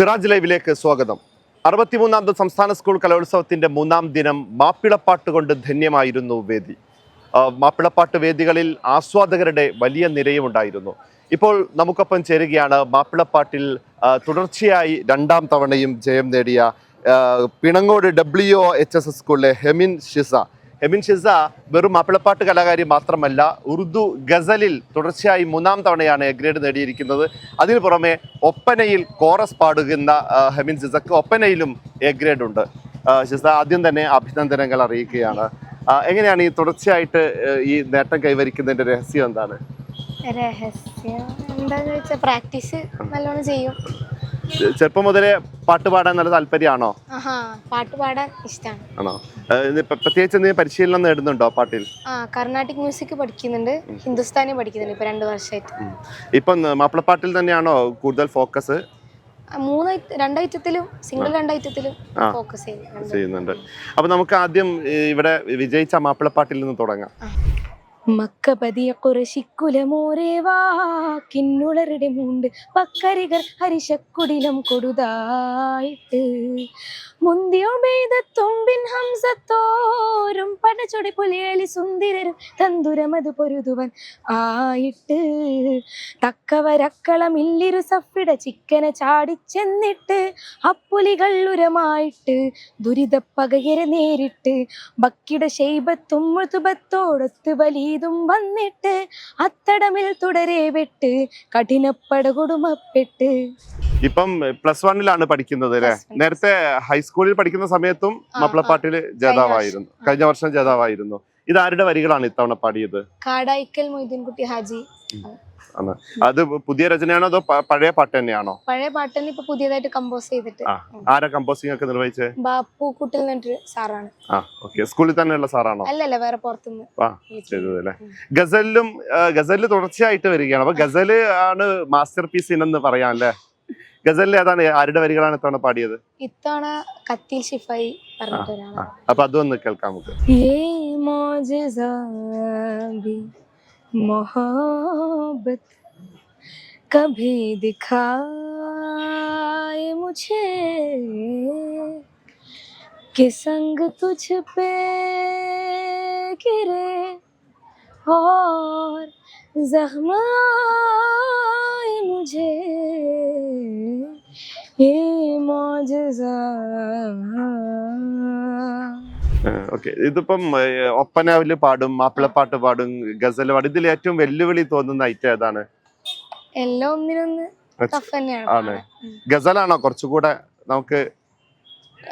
സിറാജ് ലൈവിലേക്ക് സ്വാഗതം. അറുപത്തിമൂന്നാമത് സംസ്ഥാന സ്കൂൾ കലോത്സവത്തിന്റെ മൂന്നാം ദിനം മാപ്പിളപ്പാട്ട് കൊണ്ട് ധന്യമായിരുന്നു വേദി. മാപ്പിളപ്പാട്ട് വേദികളിൽ ആസ്വാദകരുടെ വലിയ നിരയുമുണ്ടായിരുന്നു ഇപ്പോൾ നമുക്കൊപ്പം ചേരുകയാണ് മാപ്പിളപ്പാട്ടിൽ തുടർച്ചയായി രണ്ടാം തവണയും ജയം നേടിയ Pinangode W H S S സ്കൂളിലെ ഹെമിൻ ഷിസ. ഹെമിൻ ഷിസ വെറും മാപ്പിളപ്പാട്ട് കലാകാരി മാത്രമല്ല ഉറുദു ഗസലിൽ തുടർച്ചയായി മൂന്നാം തവണയാണ് എ ഗ്രേഡ് നേടിയിരിക്കുന്നത്. അതിനു പുറമെ ഒപ്പനയിൽ കോറസ് പാടുന്ന ഹെബിൻ ഹെമിൻ ഷിസക്ക് ഒപ്പനയിലും എ ഗ്രേഡ് ഉണ്ട്. ഷിസ ആദ്യം തന്നെ അഭിനന്ദനങ്ങൾ അറിയിക്കുകയാണ്. എങ്ങനെയാണ് ഈ തുടർച്ചയായിട്ട് ഈ നേട്ടം കൈവരിക്കുന്നതിന്റെ രഹസ്യം എന്താണ്? രഹസ്യം എന്താണെന്ന് വെച്ചാൽ പ്രാക്ടീസ് നല്ലോണം ചെയ്യും. ചെറുപ്പം മുതലേ പാട്ട് പാടാൻ നല്ല താല്പര്യമാണോ? പാട്ട് പാടാൻ ഇഷ്ടമാണ് ആണോ? പ്രത്യേകിച്ച് എന്തെങ്കിലും പരിശീലനം നേടുന്നുണ്ടോ പാട്ടിൽ? കർണാട്ടിക് മ്യൂസിക് പഠിക്കുന്നുണ്ട്. ഹിന്ദുസ്ഥാനി പഠിക്കുന്നുണ്ട് ഇപ്പൊ രണ്ട് വർഷമായിട്ട് ഇപ്പൊ മാപ്പിളപ്പാട്ടിൽ തന്നെയാണോ കൂടുതൽ ഫോക്കസ്? മൂന്ന് ഐറ്റ- സിംഗിൾ രണ്ട് ഫോക്കസ് ചെയ്യുന്നുണ്ട്. അപ്പൊ നമുക്ക് ആദ്യം ഇവിടെ വിജയിച്ച മാപ്പിളപ്പാട്ടിൽ നിന്ന് തുടങ്ങാം. മക്കപതിയ കുറശിക്കുലമോരേ വാക്കിന്നുളരുടെ മുണ്ട് പക്കരികർ ഹരിശക്കുടിലം കൊടുതായിട്ട്. മുന്തിയോ മേതത്തുമ്പിൻ തുമ്പിൻ ഹംസത്തോരും പടച്ചൊടി പുലിയലി സുന്ദരരും തന്തുരമത് പൊരുതുവൻ ആയിട്ട്. തക്കവരക്കളം ഇല്ലിരു സഫിട ചിക്കന ചാടിച്ചെന്നിട്ട് അപ്പുലികൾ ദുരിതപ്പകയരെ നേരിട്ട് ബക്കിട ശൈബത്തും മൃതുബത്തോടൊത്ത് വലീതും വന്നിട്ട് അത്തടമിൽ തുടരെ വിട്ട് കഠിനപ്പട കൊടുമപ്പെട്ട്. ഇപ്പം പ്ലസ് വണ്ണിലാണ് പഠിക്കുന്നത് അല്ലേ? നേരത്തെ ഹൈസ്കൂളിൽ പഠിക്കുന്ന സമയത്തും മപ്പിളപ്പാട്ടിൽ ജേതാവായിരുന്നു. കഴിഞ്ഞ വർഷം ജേതാവായിരുന്നു. ഇത് ആരുടെ വരികളാണ് ഇത്തവണ പാടിയത്? കാടായിക്കൽ മൊയ്തീൻകുട്ടി ഹാജി. അത് പുതിയ രചനയാണോ അതോ പഴയ പാട്ട് തന്നെയാണോ? പഴയ പാട്ട് തന്നെ ഇപ്പൊ പുതിയതായിട്ട് കമ്പോസ് ചെയ്തിട്ട്. ആരാ കമ്പോസിംഗ് ഒക്കെ നിർവഹിച്ചത് ബാപ്പു കുട്ടിൽ നിന്നിട്ട് സാറാണ്. ആ സ്കൂളിൽ തന്നെയുള്ള സാറാണോ? അല്ലല്ല വേറെ പുറത്തുനിന്ന്. അല്ലേ ഗസലിലും ഗസലിൽ തുടർച്ചയായിട്ട് വരികയാണ്. അപ്പൊ ഗസൽ ആണ് മാസ്റ്റർ പീസ് ഇനെന്ന് പറയാം അല്ലേ? ഗസലിൽ ഏതാണ് ആരുടെ വരികളാണ് ഇത്തവണ പാടിയത്? ഇത്തവണ കത്തിൽ ഷിഫായി അപ്പൊ അതൊന്ന് കേൾക്കാം നമുക്ക്. मोहब्बत कभी दिखाए मुझे, कि संग तुझ पे गिरे और जख्म आए मुझे। ये मौजज़ा ഓക്കെ ഇതിപ്പം ഒപ്പനാവിൽ പാടും മാപ്പിളപ്പാട്ട് പാടും ഗസൽ പാടും. ഇതിൽ ഏറ്റവും വെല്ലുവിളി തോന്നുന്ന ഐറ്റം ഏതാണ്? എല്ലാം ഒന്നിനൊന്ന് ആണ്. ഗസലാണോ കുറച്ചുകൂടെ നമുക്ക്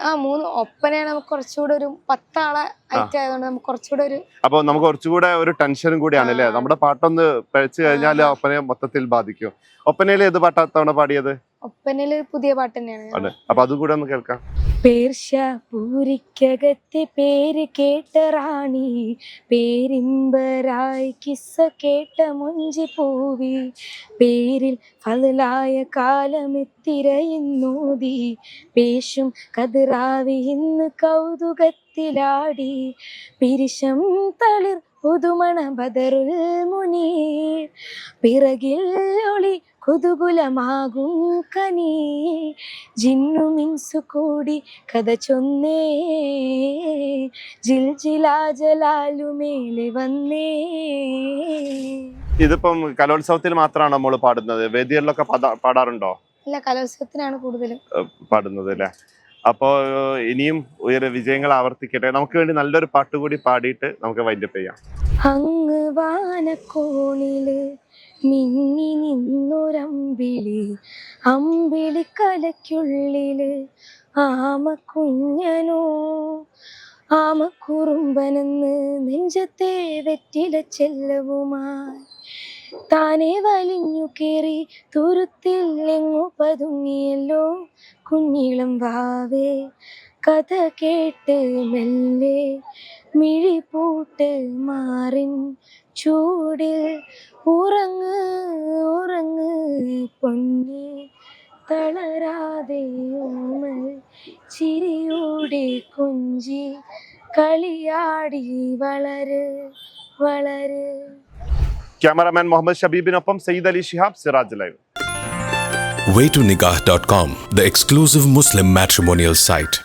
ആ മൂന്ന് ഒപ്പനയാണ് നമുക്ക് കുറച്ചുകൂടെ ഒരു പത്താളെ ഐറ്റം ആയതുകൊണ്ട് നമുക്ക് കുറച്ചുകൂടെ ഒരു അപ്പൊ നമുക്ക് കുറച്ചുകൂടെ ഒരു ടെൻഷനും കൂടിയാണ് അല്ലേ. നമ്മുടെ പാട്ടൊന്ന് പഴിച്ചു കഴിഞ്ഞാൽ. ഒപ്പനയെ മൊത്തത്തിൽ ബാധിക്കും. ഒപ്പനയിൽ ഏത് പാട്ടാണ് പാടിയത്? ഒപ്പനയിൽ പുതിയ പാട്ട് തന്നെയാണ്. അപ്പൊ അതും കൂടെ ഒന്ന് കേൾക്കാം. പേർഷ്യപൂരിക്കകത്തെ പേര് കേട്ട റാണി പേരിമ്പരായി കിസ്സ കേട്ട മുഞ്ചി പൂവി. പേരിൽ ഫലായ കാലമെത്തിരയുന്നൂതി പേശും കതിറാവി ഇന്ന് കൗതുകത്തിലാടി. പിരിശം തളിർ പുതുമണ ബദറുൽ മുനീർ പിറകിൽ ഒളി കുതുകുലമാകും കനി ജിന്നു മിൻസു കൂടി കഥ ചൊന്നേ. ജിൽ ജിലാ ജലാലു മേലെ വന്നേ. ഇതിപ്പം കലോത്സവത്തിൽ മാത്രമാണ് നമ്മൾ പാടുന്നത്? വേദികളിലൊക്കെ പാടാറുണ്ടോ? ഇല്ല കലോത്സവത്തിനാണ് കൂടുതലും. പാടുന്നത് അല്ലേ അപ്പോ ഇനിയും ഉയര വിജയങ്ങൾ ആവർത്തിക്കട്ടെ. നമുക്ക് വേണ്ടി നല്ലൊരു പാട്ട് കൂടി പാടിയിട്ട് നമുക്ക് വൈൻഡപ്പ് ചെയ്യാം. അങ്ങ് വാനക്കോണിൽ മിന്നി നിന്നൊരമ്പിളി അമ്പിളി കലയ്ക്കുള്ളിൽ ആമ കുഞ്ഞനോ ആമ കുറുമ്പനെന്ന് നെഞ്ചത്തെ വെറ്റില ചെല്ലവുമായി താനെ വലിഞ്ഞു കയറി തുരുത്തിൽ എങ്ങു പതുങ്ങിയല്ലോ കുഞ്ഞിളം വാവേ. കഥ കേട്ട് മെല്ലെ മിഴി പൂട്ട് മാറിൻ ചൂടിൽ ഉറങ്ങ് ഉറങ്ങ് പൊന്നി തളരാതെ ഓമൽ ചിരിയോടെ കുഞ്ചി കളിയാടി വളര് വളര് cameraman Muhammad ഷബീബിനൊപ്പം Sayyid Ali Shihab Siraj live waytonikah.com, the exclusive Muslim matrimonial site.